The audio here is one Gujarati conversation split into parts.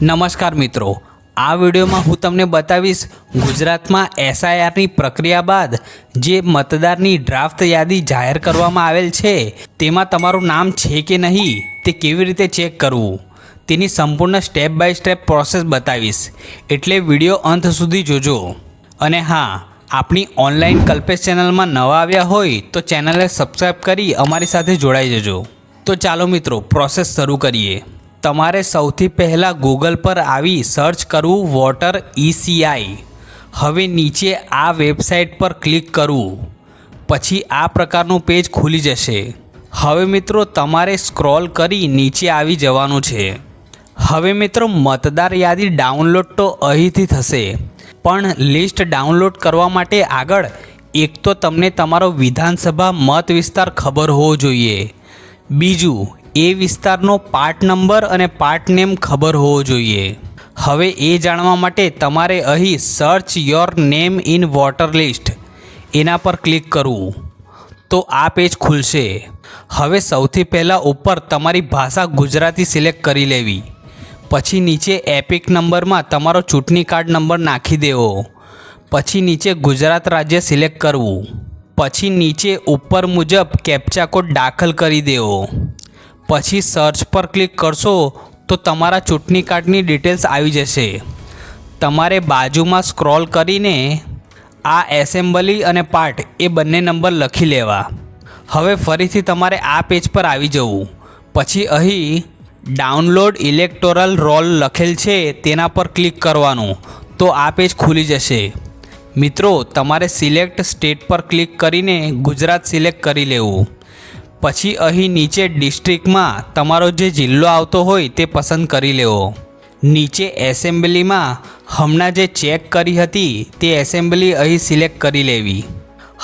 નમસ્કાર મિત્રો. આ વિડીયોમાં હું તમને બતાવીશ ગુજરાતમાં એસઆઈઆરની પ્રક્રિયા બાદ જે મતદારની ડ્રાફ્ટ યાદી જાહેર કરવામાં આવેલ છે, તેમાં તમારું નામ છે કે નહીં તે કેવી રીતે ચેક કરવું? તેની સંપૂર્ણ સ્ટેપ બાય સ્ટેપ પ્રોસેસ બતાવીશ. એટલે વીડિયો અંત સુધી જોજો. અને હા, આપણી ઓનલાઈન કલ્પેશ ચેનલમાં નવા આવ્યા હોય તો ચેનલને સબસ્ક્રાઈબ કરી અમારી સાથે જોડાઈ જજો. તો ચાલો મિત્રો, પ્રોસેસ શરૂ કરીએ. તમારે સૌથી પહેલાં ગૂગલ પર આવી સર્ચ કરવું વોટર ઇસીઆઈ હવે નીચે આ વેબસાઇટ પર ક્લિક કરવું. પછી આ પ્રકારનું પેજ ખુલી જશે. હવે મિત્રો તમારે સ્ક્રોલ કરી નીચે આવી જવાનું છે. હવે મિત્રો મતદાર યાદી ડાઉનલોડ તો અહીંથી થશે. પણ લિસ્ટ ડાઉનલોડ કરવા માટે આગળ એક તો તમને તમારો વિધાનસભા મત વિસ્તાર ખબર હોવો જોઈએ. બીજું એ વિસ્તારનો પાર્ટ નંબર અને પાર્ટ નેમ ખબર હોવો જોઈએ. હવે એ જાણવા માટે તમારે અહીં search your name in voter list એના પર ક્લિક કરવું. તો આ પેજ ખુલશે. હવે સૌથી પહેલાં ઉપર તમારી ભાષા ગુજરાતી સિલેક્ટ કરી લેવી. પછી નીચે એપિક નંબરમાં તમારો ચૂંટણી કાર્ડ નંબર નાખી દેવો. પછી નીચે ગુજરાત રાજ્ય સિલેક્ટ કરવું. પછી નીચે ઉપર મુજબ કેપ્ચા કોડ દાખલ કરી દેવો. પછી સર્ચ પર ક્લિક કરશો તો તમારા ચૂંટણી કાર્ડની ડિટેલ્સ આવી જશે. તમારે બાજુમાં સ્ક્રોલ કરીને આ એસેમ્બલી અને પાર્ટ એ બંને નંબર લખી લેવા. હવે ફરીથી તમારે આ પેજ પર આવી જવું. પછી અહીં ડાઉનલોડ ઇલેક્ટોરલ રોલ લખેલ છે તેના પર ક્લિક કરવાનું. તો આ પેજ ખુલી જશે. મિત્રો, તમારે સિલેક્ટ સ્ટેટ પર ક્લિક કરીને ગુજરાત સિલેક્ટ કરી લેવું. પછી અહીં નીચે ડિસ્ટ્રિક્ટમાં તમારો જે જિલ્લો આવતો હોય તે પસંદ કરી લેવો. નીચે એસેમ્બલીમાં હમણાં જે ચેક કરી હતી તે એસેમ્બલી અહીં સિલેક્ટ કરી લેવી.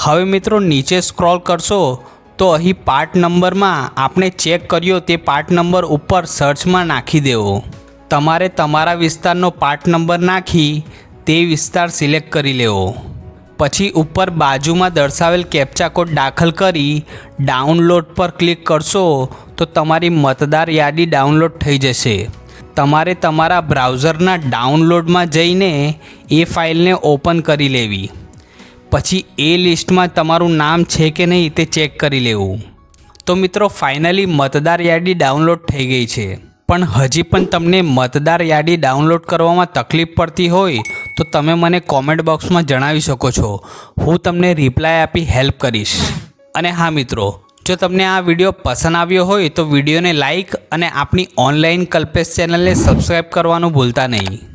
હવે મિત્રો નીચે સ્ક્રોલ કરશો તો અહીં પાર્ટ નંબરમાં આપણે ચેક કર્યો તે પાર્ટ નંબર ઉપર સર્ચમાં નાખી દેવો. તમારે તમારા વિસ્તારનો પાર્ટ નંબર નાખી તે વિસ્તાર સિલેક્ટ કરી લેવો. પછી ઉપર બાજુમાં દર્શાવેલ કેપ્ચા કોડ દાખલ કરી ડાઉનલોડ પર ક્લિક કરશો તો તમારી મતદાર યાદી ડાઉનલોડ થઈ જશે. તમારે તમારા બ્રાઉઝરના ડાઉનલોડમાં જઈને એ ફાઇલને ઓપન કરી લેવી. પછી એ લિસ્ટમાં તમારું નામ છે કે નહીં તે ચેક કરી લેવું. તો મિત્રો, ફાઇનલી મતદાર યાદી ડાઉનલોડ થઈ ગઈ છે. પણ હજી પણ તમને મતદાર યાદી ડાઉનલોડ કરવામાં તકલીફ પડતી હોય તો તમે મને કોમેન્ટ બોક્સમાં જણાવી શકો છો. હું તમને રિપ્લાય આપી હેલ્પ કરીશ. અને હા મિત્રો, જો તમને આ વીડિયો પસંદ આવ્યો હોય તો વિડીયોને લાઈક અને આપણી ઓનલાઈન કલ્પેશ ચેનલને સબસ્ક્રાઈબ કરવાનું ભૂલતા નહીં.